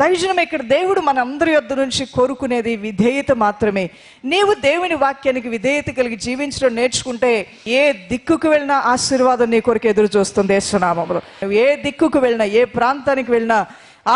దైవజనం ఇక్కడ దేవుడు మన అందరి యొద్ నుంచి కోరుకునేది విధేయత మాత్రమే. నీవు దేవుని వాక్యానికి విధేయత కలిగి జీవించడం నేర్చుకుంటే ఏ దిక్కుకు వెళ్ళినా ఆశీర్వాదం నీ కొరకు ఎదురు చూస్తుంది యేసునామంలో. నువ్వు ఏ దిక్కుకు వెళ్ళినా ఏ ప్రాంతానికి వెళ్ళినా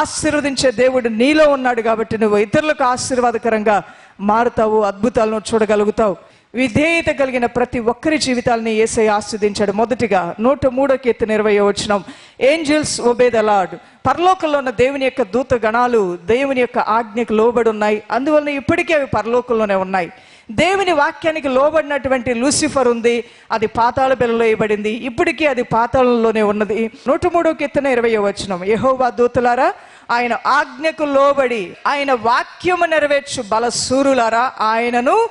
ఆశీర్వదించే దేవుడు నీలో ఉన్నాడు కాబట్టి నువ్వు ఇతరులకు ఆశీర్వాదకరంగా మారుతావు అద్భుతాలను చూడగలుగుతావు. విధేయత కలిగిన ప్రతి ఒక్కరి జీవితాలని ఏసై ఆస్వాదించాడు. మొదటిగా నూట మూడో కీర్తన ఇరవై వచ్చినాం ఏంజల్స్ ఒబే ద లార్డ్ పరలోకంలో ఉన్న దేవుని యొక్క దూత గణాలు దేవుని యొక్క ఆజ్ఞకు లోబడి ఉన్నాయి అందువలన ఇప్పటికీ అవి పరలోకంలోనే ఉన్నాయి. దేవుని వాక్యానికి లోబడినటువంటి లూసిఫర్ ఉంది అది పాతాళ బిల్లలో వేయబడింది. ఇప్పటికీ అది పాతాళంలోనే ఉన్నది. నూట మూడో కీర్తన ఇరవై వచ్చినం యహోవా దూతలారా ఆయన ఆజ్ఞకు లోబడి ఆయన వాక్యము నెరవేర్చు బలసూరులారా ఆయనను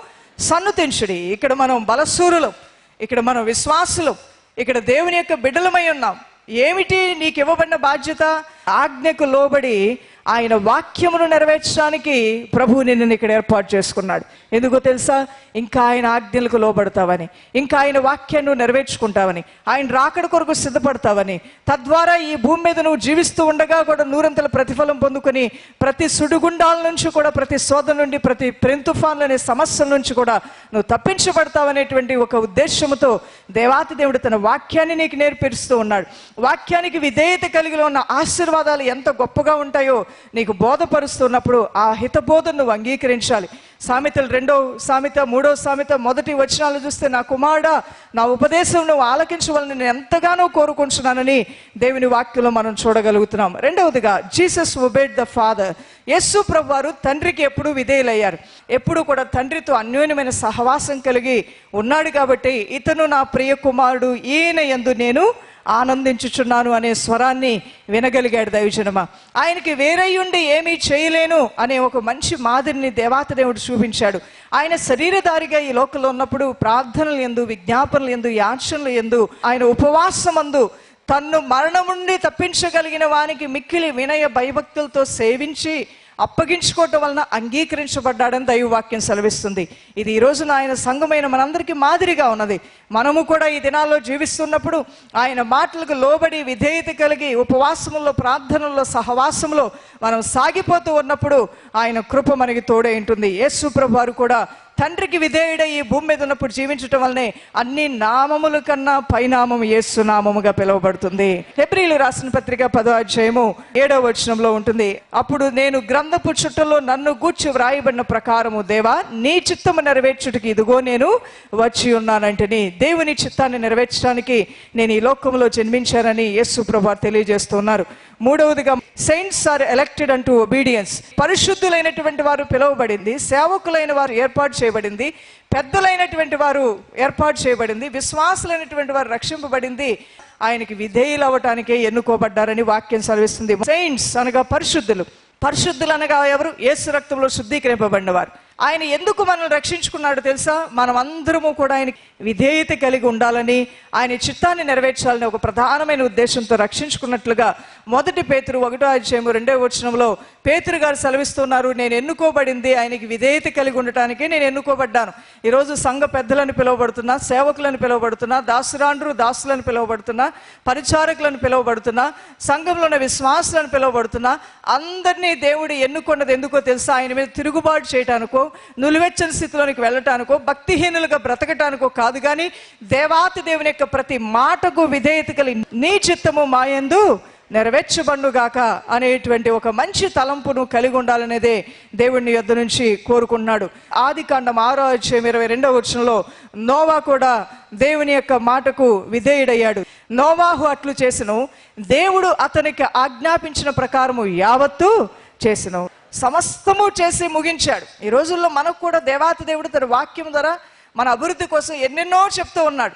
సన్నుతించుడి. ఇక్కడ మనం బలసూరులం ఇక్కడ మనం విశ్వాసులం ఇక్కడ దేవుని యొక్క బిడ్డలమై ఉన్నాం. ఏమిటి నీకు ఇవ్వబడిన బాధ్యత? ఆజ్ఞకు లోబడి ఆయన వాక్యమును నెరవేర్చడానికి ప్రభువు నిన్ను ఇక్కడ ఏర్పాటు చేసుకున్నాడు. ఎందుకో తెలుసా? ఇంకా ఆయన ఆజ్ఞలకు లోబడతావని ఇంకా ఆయన వాక్యాన్ని నెరవేర్చుకుంటావని ఆయన రాకడ కొరకు సిద్ధపడతావని తద్వారా ఈ భూమి మీద నువ్వు జీవిస్తూ ఉండగా కూడా నూరంతల ప్రతిఫలం పొందుకొని ప్రతి సుడిగుండాల నుంచి కూడా ప్రతి శోధన నుండి ప్రతి ప్రింతుఫాన్లు అనే సమస్యల నుంచి కూడా నువ్వు తప్పించబడతావనేటువంటి ఒక ఉద్దేశంతో దేవాతి దేవుడు తన వాక్యాన్ని నీకు నేర్పిస్తూ ఉన్నాడు. వాక్యానికి విధేయత కలిగి ఉన్న ఆశీర్వాదాలు ఎంత గొప్పగా ఉంటాయో నీకు బోధపరుస్తున్నప్పుడు ఆ హితబోధను నువ్వు అంగీకరించాలి. సామెతలు రెండో సామెత మూడో సామెత మొదటి వచనాలు చూస్తే నా కుమారుడా నా ఉపదేశం నువ్వు ఆలకించవాలని నేను ఎంతగానో కోరుకుంటున్నానని దేవుని వాక్యంలో మనం చూడగలుగుతున్నాం. రెండవదిగా Jesus obeyed the father. Yesu ప్రభు వారు తండ్రికి ఎప్పుడూ విధేయులయ్యారు. ఎప్పుడు కూడా తండ్రితో అన్యోన్యమైన సహవాసం కలిగి ఉన్నాడు కాబట్టి ఇతను నా ప్రియ కుమారుడు ఈయన యందు నేను ఆనందించుచున్నాను అనే స్వరాన్ని వినగలిగాడు దైవజనమ. ఆయనకి వేరై ఉండి ఏమీ చేయలేను అనే ఒక మంచి మాదిరిని దేవాత దేవుడు చూపించాడు. ఆయన శరీరధారిగా ఈ లోకంలో ఉన్నప్పుడు ప్రార్థనలు ఎందు విజ్ఞాపనలు ఎందు యాచనలు ఎందు ఆయన ఉపవాసమందు తన్ను మరణం నుండి తప్పించగలిగిన వానికి మిక్కిలి వినయ భయభక్తులతో సేవించి అప్పగించుకోవటం వలన అంగీకరించబడ్డాడని దైవవాక్యం సెలవిస్తుంది. ఇది ఈరోజు ఆయన సంఘమైన మనందరికీ మాదిరిగా ఉన్నది. మనము కూడా ఈ దినాల్లో జీవిస్తున్నప్పుడు ఆయన మాటలకు లోబడి విధేయత కలిగి ఉపవాసములో ప్రార్థనల్లో సహవాసంలో మనం సాగిపోతూ ఉన్నప్పుడు ఆయన కృప మనకి తోడే ఉంటుంది. యేసు ప్రభు వారు కూడా తండ్రికి విధేయుడ ఈ భూమి మీద ఉన్నప్పుడు జీవించటం వల్లనే అన్ని నామముల కన్నా పైనామము యేసు నామముగా పిలువబడుతుంది. హెబ్రిలు రాసిన పత్రిక పదో అధ్యాయము ఏడవ వచనంలో ఉంటుంది అప్పుడు నేను గ్రంథపు చుట్టలో నన్ను గూర్చి వ్రాయబడిన ప్రకారము దేవా నీ చిత్తము నెరవేర్చుటకి ఇదిగో నేను వచ్చి ఉన్నానంటని. దేవుని చిత్తాన్ని నెరవేర్చడానికి నేను ఈ లోకంలో జన్మించానని యేసు ప్రభా తెలియజేస్తున్నారు. మూడవదిగా సెయింట్స్ ఆర్ ఎలక్టెడ్ అంటూ ఒబీడియన్స్ పరిశుద్ధులైనటువంటి వారు పిలువబడింది సేవకులైన వారు ఏర్పాటు చేయబడింది. పెద్దలైనటువంటి వారు ఏర్పాటు చేయబడింది. విశ్వాసులైనటువంటి వారు రక్షింపబడింది. ఆయనకి విధేయులు అవ్వటానికే ఎన్నుకోబడ్డారని వాక్యం సెలవిస్తుంది. సెయింట్స్ అనగా పరిశుద్ధులు. పరిశుద్ధులు అనగా ఎవరు? యేసు రక్తంలో శుద్ధీకరింపబడిన వారు. ఆయన ఎందుకు మనల్ని రక్షించుకున్నాడు తెలుసా? మనం అందరము కూడా ఆయన విధేయత కలిగి ఉండాలని ఆయన చిత్తాన్ని నెరవేర్చాలని ఒక ప్రధానమైన ఉద్దేశంతో రక్షించుకున్నట్లుగా మొదటి పేతురు ఒకటో అధ్యాయము రెండో వచనంలో పేతురు గారు సెలవిస్తున్నారు నేను ఎన్నుకోబడింది ఆయనకి విధేయత కలిగి ఉండటానికి నేను ఎన్నుకోబడ్డాను. ఈరోజు సంఘ పెద్దలను పిలువబడుతున్నా సేవకులను పిలువబడుతున్నా దాసురాండ్రు దాసులను పిలువబడుతున్నా పరిచారకులను పిలువబడుతున్నా సంఘంలో ఉన్న విశ్వాసులను పిలువబడుతున్నా అందరినీ దేవుడు ఎన్నుకున్నది ఎందుకో తెలుసా? ఆయన మీద తిరుగుబాటు చేయటానికో నులివెచ్చని స్థితిలోనికి వెళ్ళటానికో భక్తిహీనులుగా బ్రతకటానికో కాదు కానీ దేవాతి దేవుని యొక్క ప్రతి మాటకు విధేయత కలిగి నీ చిత్తము మాయందు నెరవేర్చబండుగాక అనేటువంటి ఒక మంచి తలంపును కలిగి ఉండాలనేదే దేవుడిని యొద్ నుంచి కోరుకుంటున్నాడు. ఆది కాండం ఆరో అధ్యాయం ఇరవై రెండవ వచనంలో నోవా కూడా దేవుని యొక్క మాటకు విధేయుడయ్యాడు. నోవాహు అట్లు చేసను దేవుడు అతనికి ఆజ్ఞాపించిన ప్రకారము యావత్తు చేసినావు. సమస్తము చేసి ముగించాడు. ఈ రోజుల్లో మనకు కూడా దేవాతి దేవుడు తన వాక్యం ద్వారా మన అభివృద్ధి కోసం ఎన్నెన్నో చెప్తూ ఉన్నాడు.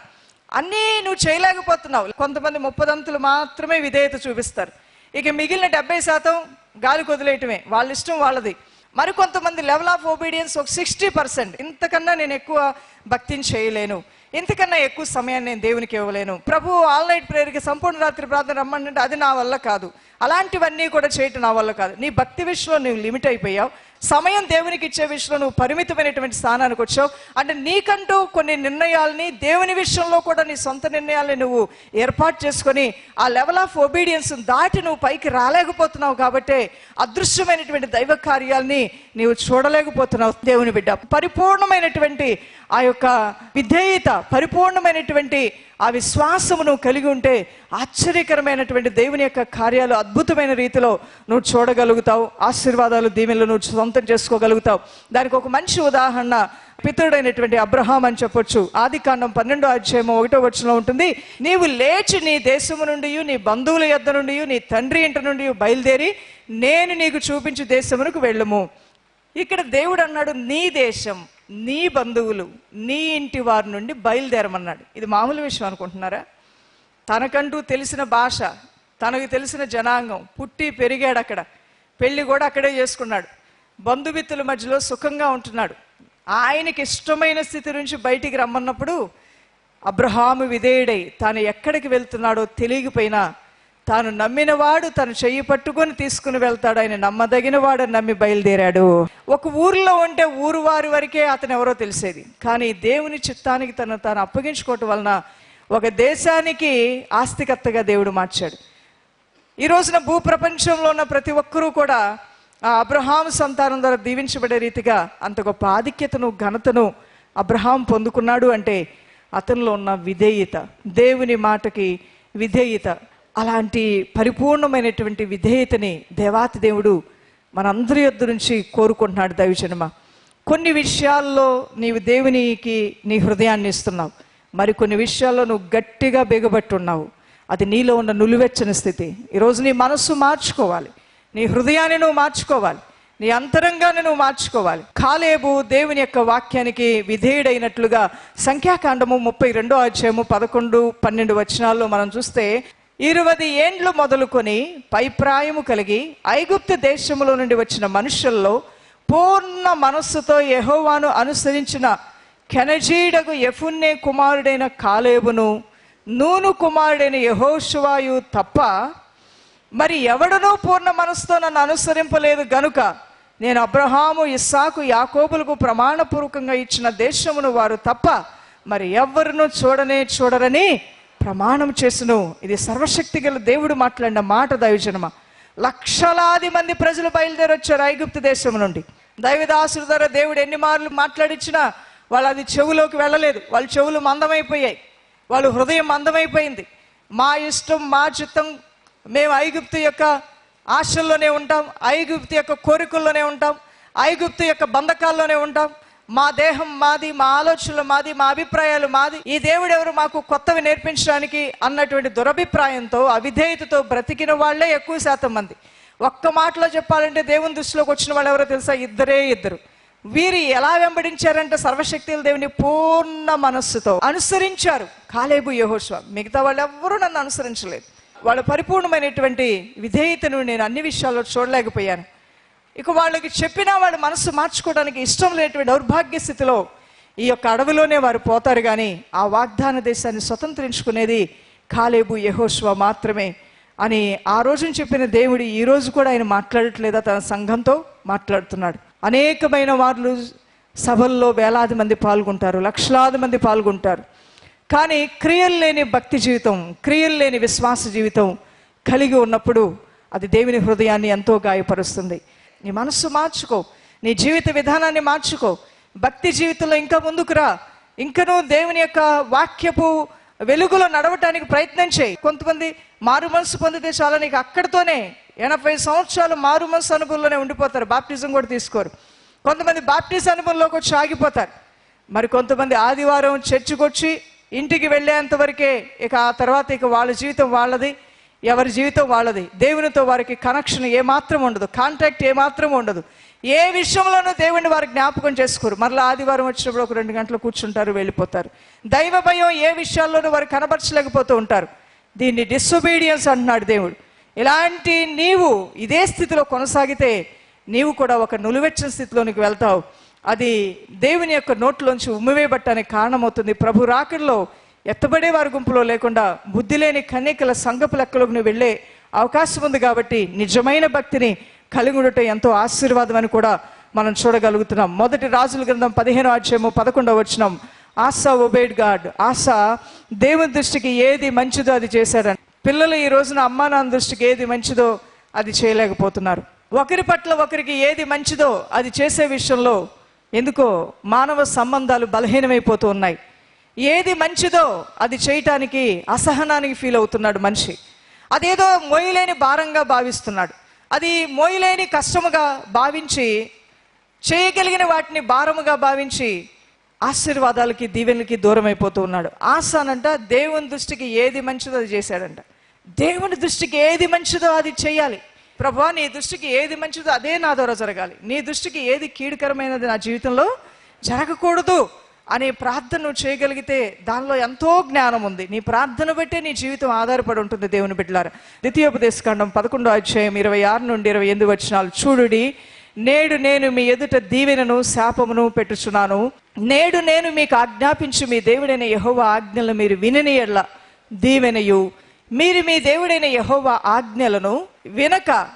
అన్నీ నువ్వు చేయలేకపోతున్నావు. కొంతమంది ముప్పదంతులు మాత్రమే విధేయత చూపిస్తారు. ఇక మిగిలిన డెబ్బై శాతం గాలి వదిలేయటమే. వాళ్ళ ఇష్టం వాళ్ళది. మరికొంతమంది లెవెల్ ఆఫ్ ఒబీడియన్స్ ఒక సిక్స్టీ పర్సెంట్ ఇంతకన్నా నేను ఎక్కువ భక్తిని చేయలేను. ఇంతకన్నా ఎక్కువ సమయాన్ని నేను దేవునికి ఇవ్వలేను. ప్రభు ఆల్ నైట్ ప్రేయర్కి సంపూర్ణ రాత్రి ప్రార్థన రమ్మంటే అది నా వల్ల కాదు. అలాంటివన్నీ కూడా చేయటం నా వల్ల కాదు. నీ భక్తి విషయంలో నువ్వు లిమిట్ అయిపోయావు. సమయం దేవునికి ఇచ్చే విషయంలో నువ్వు పరిమితమైనటువంటి స్థానానికి వచ్చావు. అంటే నీకంటూ కొన్ని నిర్ణయాల్ని దేవుని విషయంలో కూడా నీ సొంత నిర్ణయాల్ని నువ్వు ఏర్పాటు చేసుకొని ఆ లెవెల్ ఆఫ్ ఒబీడియన్స్ దాటి నువ్వు పైకి రాలేకపోతున్నావు కాబట్టి అదృశ్యమైనటువంటి దైవ కార్యాల్ని నీవు చూడలేకపోతున్నావు దేవుని బిడ్డ. పరిపూర్ణమైనటువంటి ఆ యొక్క విధేయత పరిపూర్ణమైనటువంటి ఆ విశ్వాసమును కలిగి ఉంటే ఆశ్చర్యకరమైనటువంటి దేవుని యొక్క కార్యాలు అద్భుతమైన రీతిలో నువ్వు చూడగలుగుతావు ఆశీర్వాదాలు దీవెనలు నువ్వు సొంతం చేసుకోగలుగుతావు. దానికి ఒక మంచి ఉదాహరణ పితరుడైనటువంటి అబ్రహాం అని చెప్పొచ్చు. ఆది కాండం పన్నెండో అధ్యాయము ఒకటో వచ్చంలో ఉంటుంది. నీవు లేచి నీ దేశము నుండి నీ బంధువుల యొద్ద నుండి నీ తండ్రి ఇంటి నుండి బయలుదేరి నేను నీకు చూపించి దేశమునకు వెళ్ళము. ఇక్కడ దేవుడు అన్నాడు నీ దేశం. నీ బంధువులు నీ ఇంటి వారి నుండి బయలుదేరమన్నాడు. ఇది మామూలు విషయం అనుకుంటున్నారా? తనకంటూ తెలిసిన భాష తనకు తెలిసిన జనాంగం పుట్టి పెరిగాడు అక్కడ. పెళ్ళి కూడా అక్కడే చేసుకున్నాడు. బంధుమిత్రుల మధ్యలో సుఖంగా ఉంటున్నాడు. ఆయనకి ఇష్టమైన స్థితి నుంచి బయటికి రమ్మన్నప్పుడు అబ్రహాము విధేయుడై తాను ఎక్కడికి వెళ్తున్నాడో తెలియకపోయినా తాను నమ్మినవాడు తను చెయ్యి పట్టుకొని తీసుకుని వెళ్తాడు. ఆయన నమ్మదగిన వాడు నమ్మి బయలుదేరాడు. ఒక ఊరిలో ఉంటే ఊరు వారి వరకే అతను ఎవరో తెలిసేది. కానీ దేవుని చిత్తానికి తను తాను అప్పగించుకోవటం వలన ఒక దేశానికి ఆస్తికర్తగా దేవుడు మార్చాడు. ఈ రోజున భూప్రపంచంలో ఉన్న ప్రతి ఒక్కరూ కూడా ఆ అబ్రహాం సంతానం ద్వారా దీవించబడే రీతిగా అంత గొప్ప ఆధిక్యతను ఘనతను అబ్రహాం పొందుకున్నాడు అంటే అతనిలో ఉన్న విధేయత దేవుని మాటకి విధేయత అలాంటి పరిపూర్ణమైనటువంటి విధేయతని దేవాతి దేవుడు మనందరి యొద్ద నుంచి కోరుకుంటున్నాడు దైవజనమ. కొన్ని విషయాల్లో నీవు దేవునికి నీ హృదయాన్ని ఇస్తున్నావు. మరి కొన్ని విషయాల్లో నువ్వు గట్టిగా బిగబట్టున్నావు. అది నీలో ఉన్న నులివెచ్చని స్థితి. ఈరోజు నీ మనస్సు మార్చుకోవాలి. నీ హృదయాన్ని నువ్వు మార్చుకోవాలి. నీ అంతరంగాన్ని నువ్వు మార్చుకోవాలి. కాలేబు దేవుని యొక్క వాక్యానికి విధేయుడైనట్లుగా సంఖ్యాకాండము ముప్పై రెండో అధ్యాయము పదకొండు పన్నెండు వచనాల్లో మనం చూస్తే ఇరవై ఏండ్లు మొదలుకొని పైప్రాయము కలిగి ఐగుప్తు దేశములో నుండి వచ్చిన మనుషుల్లో పూర్ణ మనస్సుతో యహోవాను అనుసరించిన కెనజీడకు ఎఫున్నే కుమారుడైన కాలేబును నూను కుమారుడైన యహోషువాయు తప్ప మరి ఎవడనూ పూర్ణ మనసుతో నన్ను అనుసరింపలేదు గనుక నేను అబ్రహాము ఇస్సాకు యాకోబులకు ప్రమాణపూర్వకంగా ఇచ్చిన దేశమును వారు తప్ప మరి ఎవరినూ చూడనే చూడరని ప్రమాణం చేసును. ఇది సర్వశక్తి గల దేవుడు మాట్లాడిన మాట దైవజనమ. లక్షలాది మంది ప్రజలు బయలుదేరొచ్చారు ఐగుప్తు దేశం నుండి. దైవదాసుల ద్వారా దేవుడు ఎన్ని మార్లు మాట్లాడించినా వాళ్ళు అది చెవులోకి వెళ్ళలేదు. వాళ్ళ చెవులు మందమైపోయాయి. వాళ్ళు హృదయం మందమైపోయింది. మా ఇష్టం మా చిత్తం మేము ఐగుప్తు యొక్క ఆశల్లోనే ఉంటాం ఐగుప్తు యొక్క కోరికల్లోనే ఉంటాం ఐగుప్తు యొక్క బంధకాల్లోనే ఉంటాం. మా దేహం మాది మా ఆలోచనలు మాది మా అభిప్రాయాలు మాది. ఈ దేవుడు ఎవరు మాకు కొత్తవి నేర్పించడానికి అన్నటువంటి దురభిప్రాయంతో అవిధేయతతో బ్రతికిన వాళ్ళే ఎక్కువ శాతం మంది. ఒక్క మాటలో చెప్పాలంటే దేవుని దృష్టిలోకి వచ్చిన వాళ్ళు ఎవరో తెలుసా? ఇద్దరే ఇద్దరు. వీరు ఎలా వెంబడించారంటే సర్వశక్తుల దేవుని పూర్ణ మనస్సుతో అనుసరించారు. కాలేబు యహోశ్వ మిగతా వాళ్ళు ఎవ్వరూ నన్ను అనుసరించలేదు. వాళ్ళ పరిపూర్ణమైనటువంటి విధేయతను నేను అన్ని విషయాల్లో చూడలేకపోయాను. ఇక వాళ్ళకి చెప్పినా వాడు మనసు మార్చుకోవడానికి ఇష్టం లేనటువంటి దౌర్భాగ్య స్థితిలో ఈ యొక్క అడవిలోనే వారు పోతారు కానీ ఆ వాగ్దాన దేశాన్ని స్వతంత్రించుకునేది కాలేబు యహోశ్వ మాత్రమే అని ఆ రోజున చెప్పిన దేవుడు ఈ రోజు కూడా ఆయన మాట్లాడట్లేదా తన సంఘంతో? మాట్లాడుతున్నాడు. అనేకమైన వాళ్ళు సభల్లో వేలాది మంది పాల్గొంటారు లక్షలాది మంది పాల్గొంటారు. కానీ క్రియలు లేని భక్తి జీవితం క్రియలు లేని విశ్వాస జీవితం కలిగి ఉన్నప్పుడు అది దేవుని హృదయాన్ని ఎంతో గాయపరుస్తుంది. నీ మనస్సు మార్చుకో. నీ జీవిత విధానాన్ని మార్చుకో. భక్తి జీవితంలో ఇంకా ముందుకు రా. ఇంకనూ దేవుని యొక్క వాక్యపు వెలుగులో నడవటానికి ప్రయత్నం చేయి. కొంతమంది మారు మనసు పొందితే చాలా నీకు అక్కడితోనే ఎనభై సంవత్సరాలు మారు మనసు అనుభవంలోనే ఉండిపోతారు. బాప్టిజం కూడా తీసుకోరు. కొంతమంది బాప్టిజం అనుభవంలోకి వచ్చి ఆగిపోతారు. మరి కొంతమంది ఆదివారం చర్చికొచ్చి ఇంటికి వెళ్ళేంత వరకే ఇక ఆ తర్వాత ఇక వాళ్ళ జీవితం వాళ్ళది. ఎవరి జీవితం వాళ్ళది. దేవునితో వారికి కనెక్షన్ ఏమాత్రం ఉండదు. కాంటాక్ట్ ఏమాత్రం ఉండదు. ఏ విషయంలోనూ దేవుని వారు జ్ఞాపకం చేసుకోరు. మరలా ఆదివారం వచ్చినప్పుడు ఒక రెండు గంటలు కూర్చుంటారు వెళ్ళిపోతారు. దైవ భయం ఏ విషయాల్లోనూ వారు కనబరచలేకపోతూ ఉంటారు. దీన్ని డిసొబీడియన్స్ అంటున్నాడు దేవుడు. ఇలాంటి నీవు ఇదే స్థితిలో కొనసాగితే నీవు కూడా ఒక నులివెచ్చిన స్థితిలోనికి వెళ్తావు. అది దేవుని యొక్క నోట్లోంచి ఉమ్మివేయబట్టానికి కారణమవుతుంది. ప్రభు రాకడలో ఎత్తబడే వారి గుంపులో లేకుండా బుద్ధి లేని కన్యకల సంఘపు లెక్కలోకి నువ్వు వెళ్ళే అవకాశం ఉంది కాబట్టి నిజమైన భక్తిని కలిగి ఉండటం ఎంతో ఆశీర్వాదం అని కూడా మనం చూడగలుగుతున్నాం. మొదటి రాజుల గ్రంథం పదిహేను అధ్యాయము పదకొండవ వచ్చినాం ఆశా ఒబేడ్ గాడ్. ఆశా దేవుని దృష్టికి ఏది మంచిదో అది చేశారని. పిల్లలు ఈ రోజున అమ్మా నాన్న దృష్టికి ఏది మంచిదో అది చేయలేకపోతున్నారు. ఒకరి పట్ల ఒకరికి ఏది మంచిదో అది చేసే విషయంలో ఎందుకో మానవ సంబంధాలు బలహీనమైపోతూ ఉన్నాయి. ఏది మంచిదో అది చేయటానికి అసహనానికి ఫీల్ అవుతున్నాడు మనిషి. అదేదో మోయలేని భారంగా భావిస్తున్నాడు. అది మోయలేని కష్టముగా భావించి చేయగలిగిన వాటిని భారముగా భావించి ఆశీర్వాదాలకి దీవెనలకి దూరం అయిపోతూ ఉన్నాడు. ఆశ అనంట దేవుని దృష్టికి ఏది మంచిదో అది చేశాడంట. దేవుని దృష్టికి ఏది మంచిదో అది చేయాలి. ప్రభా నీ దృష్టికి ఏది మంచిదో అదే నా ద్వారా జరగాలి. నీ దృష్టికి ఏది కీడుకరమైనది నా జీవితంలో జరగకూడదు. అనే ప్రార్థన నువ్వు చేయగలిగితే దానిలో ఎంతో జ్ఞానం ఉంది. నీ ప్రార్థన బట్టే నీ జీవితం ఆధారపడి ఉంటుంది దేవుని బిడ్డలారా. ద్వితీయోపదేశకాండం పదకొండో అధ్యాయం ఇరవై ఆరు నుండి ఇరవై ఎనిమిది వచ్చినాలు చూడుడి. నేడు నేను మీ ఎదుట దీవెనను శాపమును పెట్టుచున్నాను. నేడు నేను మీకు ఆజ్ఞాపించు మీ దేవుడైన యహోవ ఆజ్ఞలను మీరు వినని ఎడ్ల దీవెనయు. మీరు మీ దేవుడైన యహోవ ఆజ్ఞలను వినక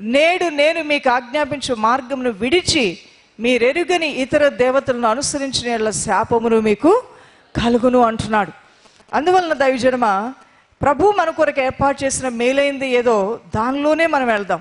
నేడు నేను మీకు ఆజ్ఞాపించు మార్గమును విడిచి మీరెరుగని ఇతర దేవతలను అనుసరించిన శాపమును మీకు కలుగును అంటున్నాడు. అందువలన దైవజనమ ప్రభు మన కొరకు ఏర్పాటు చేసిన మేలైంది ఏదో దానిలోనే మనం వెళ్దాం.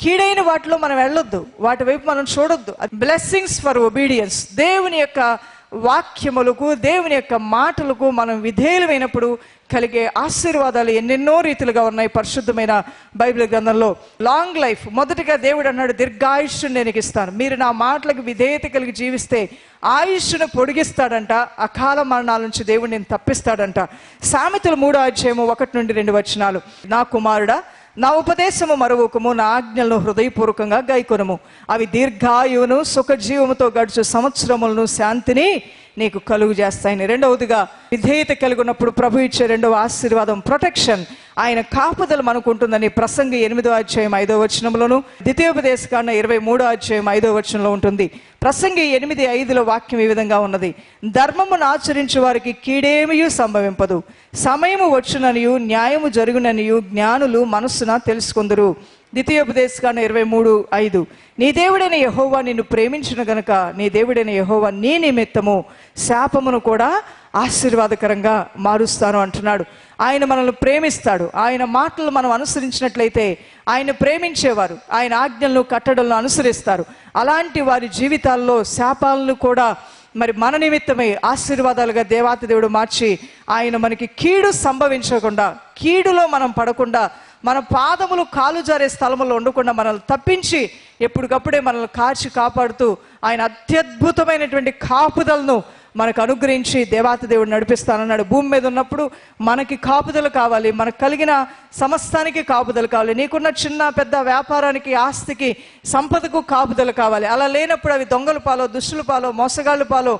కీడైన వాటిలో మనం వెళ్ళొద్దు. వాటి వైపు మనం చూడొద్దు. బ్లెస్సింగ్స్ ఫర్ ఒబీడియన్స్ దేవుని యొక్క వాక్యములకు దేవుని యొక్క మాటలకు మనం విధేయులమైనప్పుడు కలిగే ఆశీర్వాదాలు ఎన్నెన్నో రీతిలుగా ఉన్నాయి పరిశుద్ధమైన బైబిల్ గ్రంథంలో. లాంగ్ లైఫ్ మొదటిగా దేవుడు అన్నాడు దీర్ఘాయుష్ను నేను ఇస్తాను మీరు నా మాటలకు విధేయత కలిగి జీవిస్తే ఆయుష్ను పొడిగిస్తాడంట అకాల మరణాల నుంచి దేవుడు నేను తప్పిస్తాడంట. సామెతలు మూడో అధ్యాయము ఒకటి నుండి రెండు వచనాలు. నా కుమారుడా నా ఉపదేశము మరువకము నా ఆజ్ఞలను హృదయపూర్వకంగా గైకొనము. అవి దీర్ఘాయువును సుఖజీవముతో గడుచు సంవత్సరములను శాంతిని నీకు కలుగు చేస్తాయని. రెండవదిగా విధేయత కలిగి ఉన్నప్పుడు ప్రభు ఇచ్చే రెండవ ఆశీర్వాదం ప్రొటెక్షన్ ఆయన కాపుదలు మనకు ఉంటుందని ప్రసంగి ఎనిమిదో అధ్యాయం ఐదో వచనంలోను ద్వితీయోపదేశకాండ ఇరవై మూడో అధ్యాయం ఐదో వచనంలో ఉంటుంది. ప్రసంగి ఎనిమిది ఐదులో వాక్యం ఈ విధంగా ఉన్నది. ధర్మమును ఆచరించే వారికి కీడేమియు సంభవింపదు. సమయము వచ్చుననియు న్యాయము జరుగుననియు జ్ఞానులు మనస్సున తెలుసుకుందరు. ద్వితీయోపదేశకాండ ఇరవై మూడు ఐదు. నీ దేవుడైన యహోవా నిన్ను ప్రేమించిన గనుక నీ దేవుడైన యహోవా నీ నిమిత్తము శాపమును కూడా ఆశీర్వాదకరంగా మారుస్తాను అంటున్నాడు. ఆయన మనల్ని ప్రేమిస్తాడు. ఆయన మాటలు మనం అనుసరించినట్లయితే ఆయన ప్రేమించేవారు. ఆయన ఆజ్ఞలను కట్టడలను అనుసరిస్తారు. అలాంటి వారి జీవితాల్లో శాపాలను కూడా మరి మన నిమిత్తమై ఆశీర్వాదాలుగా దేవాతి దేవుడు మార్చి ఆయన మనకి కీడు సంభవించకుండా కీడులో మనం పడకుండా మన పాదములు కాలు జారే స్థలములో ఉండకుండా మనల్ని తప్పించి ఎప్పటికప్పుడే మనల్ని కాచి కాపాడుతూ ఆయన అత్యద్భుతమైనటువంటి కాపుదలను మనకు అనుగ్రహించి దేవాతి దేవుడు నడిపిస్తానన్నాడు. భూమి మీద ఉన్నప్పుడు మనకి కాపుదలు కావాలి మనకు కలిగిన సమస్తానికి కాపుదలు కావాలి నీకున్న చిన్న పెద్ద వ్యాపారానికి ఆస్తికి సంపదకు కాపుదలు కావాలి. అలా లేనప్పుడు అవి దొంగలు పాలో దుష్టుల పాలో మోసగాళ్ళు పాలో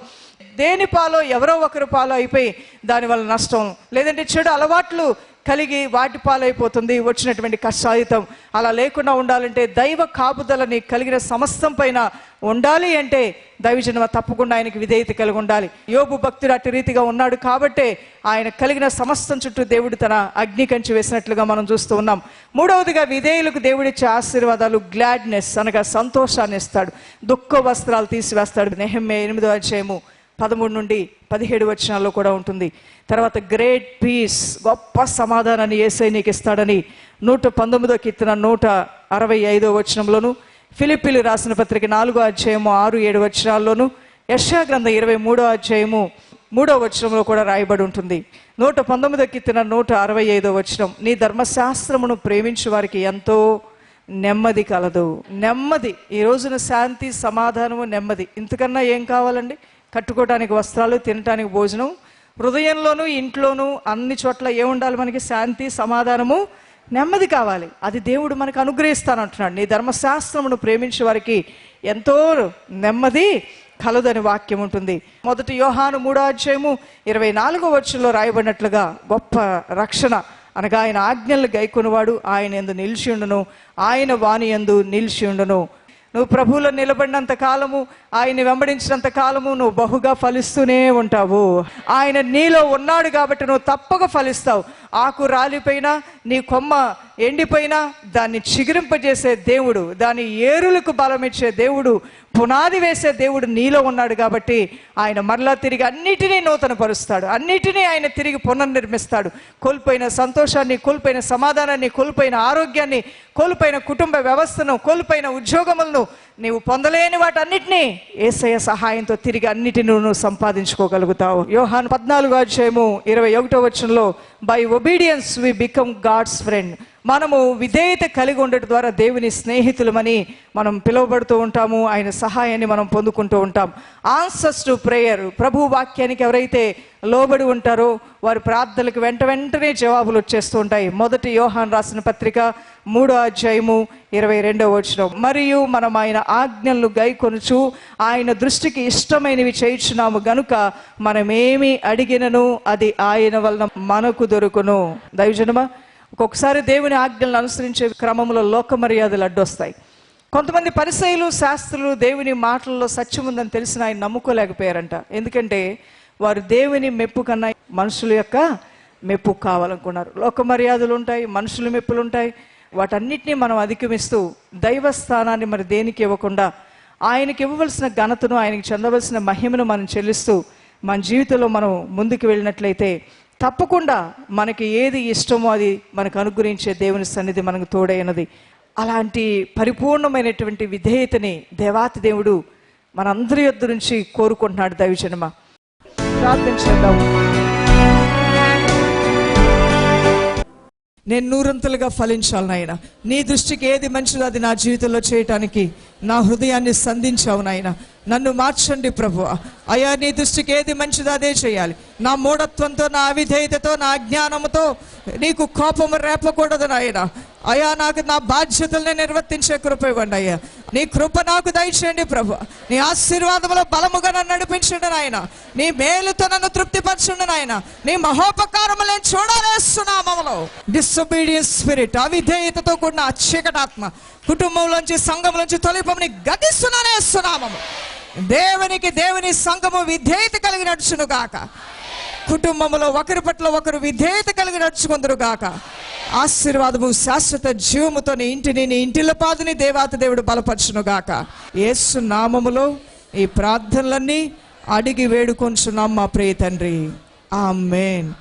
దేని పాలో ఎవరో ఒకరు పాలో అయిపోయి దానివల్ల నష్టం లేదంటే చెడు అలవాట్లు కలిగి వాటి పాలైపోతుంది. వచ్చినటువంటి కష్టాయుతం అలా లేకుండా ఉండాలంటే దైవ కాపుదలని కలిగిన సమస్తం పైన ఉండాలి అంటే దైవజన్మ తప్పకుండా ఆయనకి విధేయత కలిగి ఉండాలి. యోగు భక్తుడు అటు రీతిగా ఉన్నాడు కాబట్టే ఆయన కలిగిన సమస్తం చుట్టూ దేవుడు తన అగ్ని కంచి వేసినట్లుగా మనం చూస్తూ ఉన్నాం. మూడవదిగా విధేయులకు దేవుడిచ్చే ఆశీర్వాదాలు గ్లాడ్నెస్ అనగా సంతోషాన్ని ఇస్తాడు. దుఃఖ వస్త్రాలు తీసివేస్తాడు. నెహమ్మే ఎనిమిదో అధ్యాయము పదమూడు నుండి పదిహేడు వచనాల్లో కూడా ఉంటుంది. తర్వాత గ్రేట్ పీస్ గొప్ప సమాధానాన్ని ఏసై నీకు ఇస్తాడని నూట పంతొమ్మిదో కీర్తన నూట అరవై ఐదో వచనంలోను ఫిలిపిలు రాసిన పత్రిక నాలుగో అధ్యాయము ఆరు ఏడు వచనాల్లోను యశా గ్రంథం ఇరవై మూడో అధ్యాయము మూడో వచనంలో కూడా రాయబడి ఉంటుంది. నూట పంతొమ్మిదో కీర్తన నూట అరవై ఐదో వచనం నీ ధర్మశాస్త్రమును ప్రేమించే వారికి ఎంతో నెమ్మది కలదు. నెమ్మది ఈ రోజున శాంతి సమాధానము నెమ్మది. ఇంతకన్నా ఏం కావాలండి? కట్టుకోవడానికి వస్త్రాలు తినటానికి భోజనం హృదయంలోనూ ఇంట్లోనూ అన్ని చోట్ల ఏముండాలి మనకి? శాంతి సమాధానము నెమ్మది కావాలి. అది దేవుడు మనకు అనుగ్రహిస్తానంటున్నాడు. నీ ధర్మశాస్త్రమును ప్రేమించే వారికి ఎంతో నెమ్మది కలదని వాక్యం ఉంటుంది. మొదటి యోహాను మూడో అధ్యాయము ఇరవై నాలుగో వచ్చంలో రాయబడినట్లుగా గొప్ప రక్షణ అనగా ఆయన ఆజ్ఞలు గైకొనివాడు. ఆయన ఎందు నిలిచి ఉండును. ఆయన వాణి ఎందు నిలిచి ఉండును. నువ్వు ప్రభువులో నిలబడినంత కాలము ఆయన వెంబడించినంత కాలము నువ్వు బహుగా ఫలిస్తూనే ఉంటావు. ఆయన నీలో ఉన్నాడు కాబట్టి నువ్వు తప్పక ఫలిస్తావు. ఆకు రాలిపోయినా నీ కొమ్మ ఎండిపోయినా దాన్ని చిగురింపజేసే దేవుడు దాని ఏరులకు బలమిచ్చే దేవుడు పునాది వేసే దేవుడు నీలో ఉన్నాడు కాబట్టి ఆయన మరలా తిరిగి అన్నిటినీ నూతన పరుస్తాడు అన్నిటినీ ఆయన తిరిగి పునర్నిర్మిస్తాడు. కోల్పోయిన సంతోషాన్ని కోల్పోయిన సమాధానాన్ని కోల్పోయిన ఆరోగ్యాన్ని కోల్పోయిన కుటుంబ వ్యవస్థను కోల్పోయిన ఉద్యోగములను నీవు పొందలేని వాటన్నిటినీ ఏసయ సహాయంతో తిరిగి అన్నిటిని నువ్వు సంపాదించుకోగలుగుతావు. యోహాన్ పద్నాలుగు అధ్యాయము ఇరవై ఒకటో వచనంలో by obedience we become God's friend మనము విధేయత కలిగి ఉండటం ద్వారా దేవుని స్నేహితులమని మనం పిలువబడుతూ ఉంటాము ఆయన సహాయాన్ని మనం పొందుకుంటూ ఉంటాం. ఆన్సర్స్ టు ప్రేయర్ ప్రభు వాక్యానికి ఎవరైతే లోబడి ఉంటారో వారి ప్రార్థనలకు వెంట వెంటనే జవాబులు వచ్చేస్తూ ఉంటాయి. మొదటి యోహాన్ రాసిన పత్రిక మూడో అధ్యాయము ఇరవై రెండవ వచనం. మరియు మనం ఆయన ఆజ్ఞలను గైకొనుచు ఆయన దృష్టికి ఇష్టమైనవి చేయించున్నాము. గనుక మనమేమి అడిగినను అది ఆయన వలన మనకు దొరుకును. దైవజనమా ఒక్కొక్కసారి దేవుని ఆజ్ఞలను అనుసరించే క్రమంలో లోక మర్యాదలు అడ్డొస్తాయి. కొంతమంది పరిసయులు శాస్త్రులు దేవుని మాటల్లో సత్యం ఉందని తెలిసిన ఆయన నమ్ముకోలేకపోయారంట. ఎందుకంటే వారు దేవుని మెప్పు కన్నా మనుషుల యొక్క మెప్పు కావాలనుకున్నారు. లోక మర్యాదలు ఉంటాయి మనుషుల మెప్పులు ఉంటాయి వాటన్నిటినీ మనం అధిగమిస్తూ దైవ స్థానాన్ని మరి దేనికి ఇవ్వకుండా ఆయనకి ఇవ్వవలసిన ఘనతను ఆయనకి చెందవలసిన మహిమను మనం చెల్లిస్తూ మన జీవితంలో మనం ముందుకు వెళ్ళినట్లయితే తప్పకుండా మనకి ఏది ఇష్టమో అది మనకు అనుగ్రహించే దేవుని సన్నిధి మనకు తోడైనది. అలాంటి పరిపూర్ణమైనటువంటి విధేయతని దేవాతి దేవుడు మనందరి యొద్ద నుంచి కోరుకుంటున్నాడు దైవజనమ. ప్రార్థన నేను నూరంతలుగా ఫలించాలి నాయన. నీ దృష్టికి ఏది మంచిదో అది నా జీవితంలో చేయటానికి నా హృదయాన్ని సంధించావు నాయన. నన్ను మార్చండి ప్రభు అయ్యా నీ దృష్టికి ఏది మంచిదో అదే చేయాలి. నా మూఢత్వంతో నా అవిధేయతతో నా అజ్ఞానంతో నీకు కోపము రేపకూడదు నాయన. అయ్యా నాకు నా బాధ్యతల్ని నిర్వర్తించే కృప ఇవ్వండి అయ్యా. నీ కృప నాకు దయచేయండి ప్రభు. నీ ఆశీర్వాదంలో బలముగా నన్ను నడిపించండి నాయన. నీ మేలుతో నన్ను తృప్తిపరచండి నాయన. నీ మహోపకారములను చూడలేస్తున్నామలో డిసొబీడియన్స్ స్పిరిట్ అవిధేయతతో కూడిన అచ్చకటాత్మ కుటుంబంలోంచి సంఘంలోంచి తొలిపమని గతిస్తున్నానేస్తున్నామము దేవునికి దేవుని సంఘము విధేయత కలిగి నడుచును గాక కుటుంబంలో ఒకరి పట్ల ఒకరు విధేయత కలిగి నడుచుకుందరు గాక. ఆశీర్వాదము శాశ్వత జీవముతో నీ ఇంటిని నీ ఇంటిల పాదుని దేవాత దేవుడు బలపరచును గాక. యేసు నామములో ఈ ప్రార్థనలన్నీ అడిగి వేడుకొంచున్నాం మా ప్రియ తండ్రి. ఆమెన్.